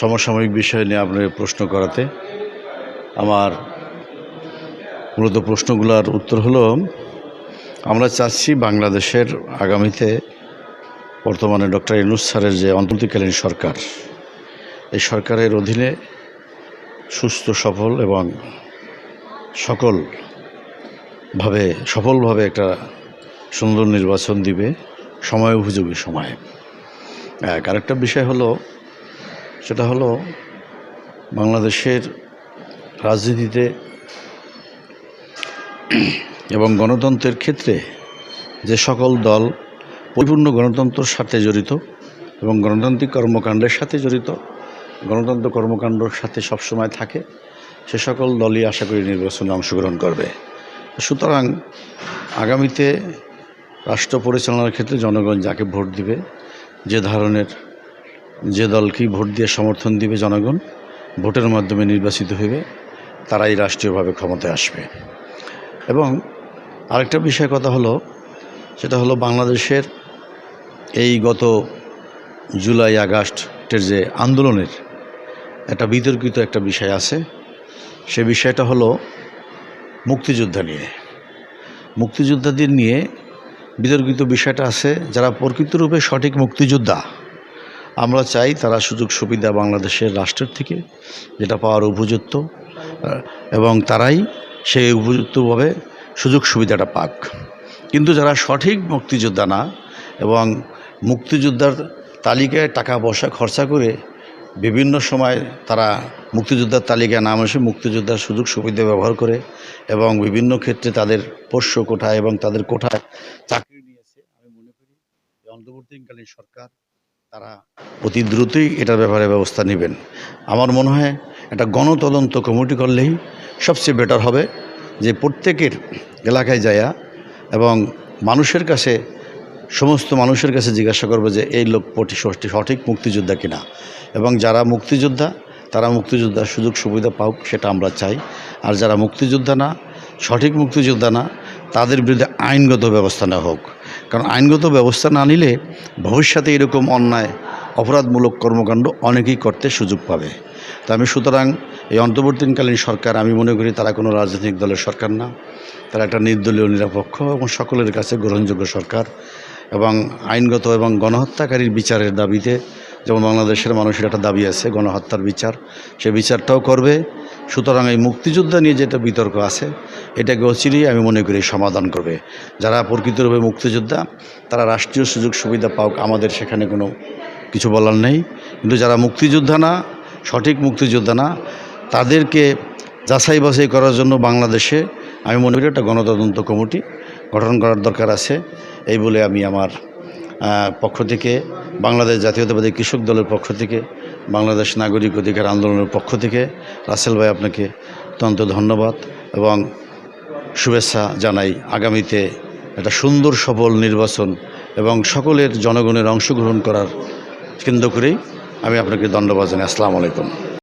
সমসাময়িক বিষয় নিয়ে আপনার প্রশ্ন করাতে আমার মূলত প্রশ্নগুলোর উত্তর হলো, আমরা চাচ্ছি বাংলাদেশের আগামীতে বর্তমানে ডক্টর ইনুস স্যারের যে অন্তর্তীকালীন সরকার, এই সরকারের অধীনে সুস্থ, সফল এবং সকলভাবে সফলভাবে একটা সুন্দর নির্বাচন দিবে সময়, উপযোগী সময়ে। এক, আরেকটা বিষয় হলো সেটা হলো বাংলাদেশের রাজনীতিতে এবং গণতন্ত্রের ক্ষেত্রে যে সকল দল পরিপূর্ণ গণতন্ত্রের সাথে জড়িত এবং গণতান্ত্রিক কর্মকাণ্ডের সাথে জড়িত, গণতন্ত্র কর্মকাণ্ডর সাথে সবসময় থাকে, সে সকল দলই আশা করি নির্বাচনে অংশগ্রহণ করবে। সুতরাং আগামীতে রাষ্ট্র পরিচালনার ক্ষেত্রে জনগণ যাকে ভোট দিবে, যে ধরনের যে দলকে ভোট দিয়ে সমর্থন দিবে জনগণ, ভোটের মাধ্যমে নির্বাচিত হইবে, তারাই রাষ্ট্রীয়ভাবে ক্ষমতায় আসবে। এবং আরেকটা বিষয় কথা হলো, সেটা হলো বাংলাদেশের এই গত জুলাই আগস্টের যে আন্দোলনের একটা বিতর্কিত একটা বিষয় আছে। সে বিষয়টা হলো মুক্তিযোদ্ধা নিয়ে। মুক্তিযোদ্ধাদের নিয়ে বিতর্কিত বিষয়টা আছে, যারা প্রকৃতরূপে সঠিক মুক্তিযোদ্ধা। আমরা চাই তারা সুযোগ সুবিধা বাংলাদেশের রাষ্ট্রের থেকে, যেটা পাওয়ার উপযুক্ত এবং তারাই সেই উপযুক্তভাবে সুযোগ সুবিধাটা পাক। কিন্তু যারা সঠিক মুক্তিযোদ্ধা না এবং মুক্তিযোদ্ধার তালিকায় টাকা পয়সা খরচা করে বিভিন্ন সময় তারা মুক্তিযোদ্ধার তালিকায় নাম এসে মুক্তিযোদ্ধার সুযোগ সুবিধা ব্যবহার করে এবং বিভিন্ন ক্ষেত্রে তাদের পোষ্য কোঠায় এবং তাদের কোঠায় চাকরি নিয়েছে, আমি মনে করি অন্তর্বর্তীকালীন সরকার তারা অতি দ্রুতই এটার ব্যাপারে ব্যবস্থা নেবেন। আমার মনে হয় একটা গণতদন্ত কমিটি করলেই সবচেয়ে বেটার হবে যে প্রত্যেকের এলাকায় যায়া এবং মানুষের কাছে, সমস্ত মানুষের কাছে জিজ্ঞাসা করবে যে এই লোক পটি ষষ্ঠী সঠিক মুক্তিযোদ্ধা কিনা। এবং যারা মুক্তিযোদ্ধা, তারা মুক্তিযোদ্ধার সুযোগ সুবিধা পাওক সেটা আমরা চাই। আর যারা মুক্তিযোদ্ধা না, সঠিক মুক্তিযোদ্ধা না, তাদের বিরুদ্ধে আইনগত ব্যবস্থা নেওয়া হোক। কারণ আইনগত ব্যবস্থা না নিলে ভবিষ্যতে এরকম অন্যায়, অপরাধমূলক কর্মকাণ্ড অনেকেই করতে সুযোগ পাবে। তো আমি সুতরাং এই অন্তর্বর্তীকালীন সরকার, আমি মনে করি তারা কোনো রাজনৈতিক দলের সরকার না। তারা একটা নির্দলীয়, নিরপেক্ষ এবং সকলের কাছে গ্রহণযোগ্য সরকার এবং আইনগত এবং গণহত্যাকারীর বিচারের দাবিতে যেমন বাংলাদেশের মানুষের একটা দাবি আছে, গণহত্যার বিচার। সে বিচারটাও করবে। সুতরাং এই মুক্তিযোদ্ধা নিয়ে যেটা বিতর্ক আছে এটাকে অচিরেই আমি মনে করি সমাধান করবে। যারা প্রকৃতরূপে মুক্তিযোদ্ধা, তারা রাষ্ট্রীয় সুযোগ সুবিধা পাওক, আমাদের সেখানে কোনো কিছু বলার নেই। কিন্তু যারা মুক্তিযোদ্ধা না, সঠিক মুক্তিযোদ্ধা না, তাদেরকে যাচাই বাছাই করার জন্য বাংলাদেশে আমি মনে করি একটা গণতদন্ত কমিটি গঠন করার দরকার আছে। এই বলে আমি আমার পক্ষ থেকে, বাংলাদেশ জাতীয়তাবাদী কৃষক দলের পক্ষ থেকে, বাংলাদেশ নাগরিক অধিকার আন্দোলনের পক্ষ থেকে রাসেল ভাই আপনাকে অত্যন্ত ধন্যবাদ এবং শুভেচ্ছা জানাই। আগামীতে একটা সুন্দর, সফল নির্বাচন এবং সকলের জনগণের অংশগ্রহণ করার কেন্দ্র করেই আমি আপনাকে ধন্যবাদ জানাই। আসসালামু আলাইকুম।